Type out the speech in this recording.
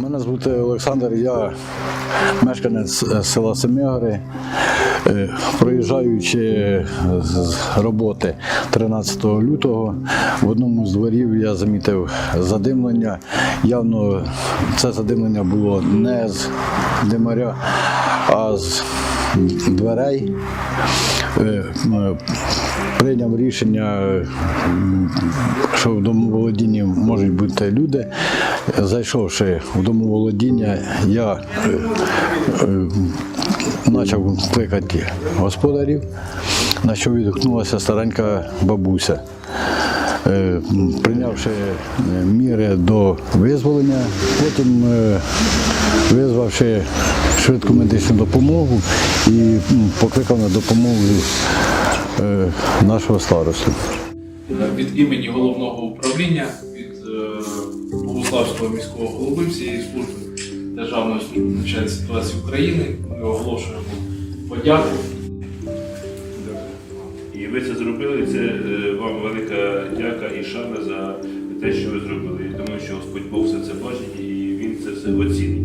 Мене звати Олександр, я мешканець е, села Семігори. Е, Проїжджаючи з роботи 13 лютого, в одному з дворів я замітив задимлення. Явно це задимлення було не з димаря, а з дверей. Прийняв рішення, що в домоволодінні можуть бути люди. Зайшовши в домоволодіння, я е, е, почав кликати господарів, на що відгукнулася старенька бабуся. Е, Прийнявши міри до визволення, потім визвавши швидку медичну допомогу і покликав на допомогу нашого старосту. від імені головного управління, від е, Богославського міського голови всієї служби Державної служби надзвичайної ситуації України ми оголошуємо подяку. І ви це зробили. Це е, вам велика дяка і шана за те, що ви зробили. Я думаю, що Господь Бог все це бачить і він це все оцінить.